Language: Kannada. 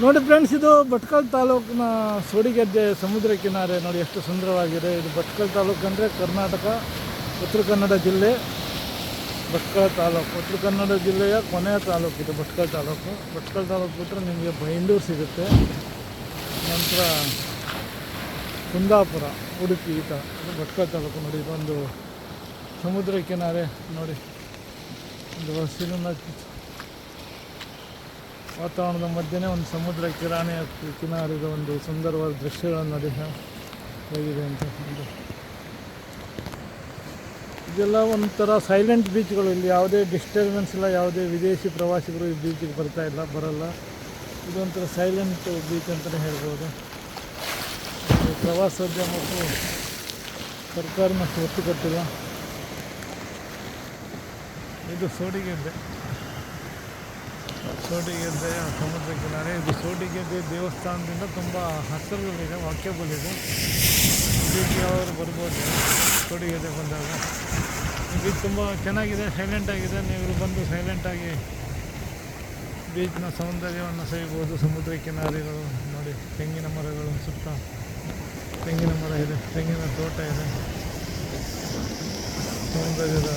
ನೋಡಿ ಫ್ರೆಂಡ್ಸ್ ಇದು ಭಟ್ಕಲ್ ತಾಲೂಕಿನ ಸೋಡಿಗೆದ್ದೆ ಸಮುದ್ರ ಕಿನಾರೆ. ನೋಡಿ ಎಷ್ಟು ಸುಂದರವಾಗಿದೆ. ಇದು ಭಟ್ಕಲ್ ತಾಲೂಕು ಅಂದರೆ ಕರ್ನಾಟಕ, ಉತ್ತರ ಕನ್ನಡ ಜಿಲ್ಲೆ, ಭಟ್ಕಳ ತಾಲೂಕು. ಉತ್ತರ ಕನ್ನಡ ಜಿಲ್ಲೆಯ ಕೊನೆಯ ತಾಲೂಕು ಇದು ಭಟ್ಕಳ ತಾಲೂಕು. ಭಟ್ಕಳ ತಾಲೂಕು ಬಿಟ್ಟರೆ ನಿಮಗೆ ಬೈಂದೂರು ಸಿಗುತ್ತೆ. ನಂತರ ಕುಂದಾಪುರ, ಉಡುಪಿ ಈ ಥರ ಇದು ಭಟ್ಕಳ ತಾಲೂಕು ನೋಡಿ, ಇದೊಂದು ಸಮುದ್ರ ಕಿನಾರೆ. ನೋಡಿ, ಒಂದು ಹಸಿರಿನ ವಾತಾವರಣದ ಮಧ್ಯೆನೇ ಒಂದು ಸಮುದ್ರ ಕಿರಾಣಿ ಕಿನಾರಿದ ಒಂದು ಸುಂದರವಾದ ದೃಶ್ಯಗಳನ್ನು ನೋಡಿ ಹೋಗಿದೆ ಅಂತ ಒಂದು ಇದೆಲ್ಲ ಒಂಥರ ಸೈಲೆಂಟ್ ಬೀಚ್ಗಳು ಇಲ್ಲಿ ಯಾವುದೇ ಡಿಸ್ಟರ್ಬೆನ್ಸ್ ಇಲ್ಲ, ಯಾವುದೇ ವಿದೇಶಿ ಪ್ರವಾಸಿಗರು ಈ ಬೀಚಿಗೆ ಬರ್ತಾ ಇಲ್ಲ, ಬರಲ್ಲ. ಇದೊಂಥರ ಸೈಲೆಂಟ್ ಬೀಚ್ ಅಂತಲೇ ಹೇಳ್ಬೋದು. ಪ್ರವಾಸೋದ್ಯಮಕ್ಕೂ ಸರ್ಕಾರ ಮತ್ತು ಒತ್ತು ಕೊಟ್ಟಿಲ್ಲ ಇದು ಸೋಡಿಗೆಡ್ಡೆ ಸೋಡಿಗೆಡ್ಡೆಯ ಸಮುದ್ರ ಕಿನಾರೆ ಇದು ಸೋಟಿಗೆದ್ದೆ ದೇವಸ್ಥಾನದಿಂದ ತುಂಬ ಹಸಿರುಗಳಿದೆ ವಾಕ್ಯಬಲ್ ಇದೆ ಬೀಚ್ ಯಾವಾಗ ಬರ್ಬೋದು ಸೋಟಿಗೆದ್ದೆ ಬಂದಾಗ. ಇದು ತುಂಬ ಚೆನ್ನಾಗಿದೆ ಸೈಲೆಂಟ್ ಆಗಿದೆ. ನೀವು ಬಂದು ಸೈಲೆಂಟಾಗಿ ಬೀಚ್ನ ಸೌಂದರ್ಯವನ್ನು ಸವಿಬೋದು. ಸಮುದ್ರ ಕಿನಾರೆಗಳು ನೋಡಿ, ತೆಂಗಿನ ಮರಗಳು ಸುತ್ತ ತೆಂಗಿನ ಮರ ಇದೆ, ತೆಂಗಿನ ತೋಟ ಇದೆ. ಸೌಂದರ್ಯದ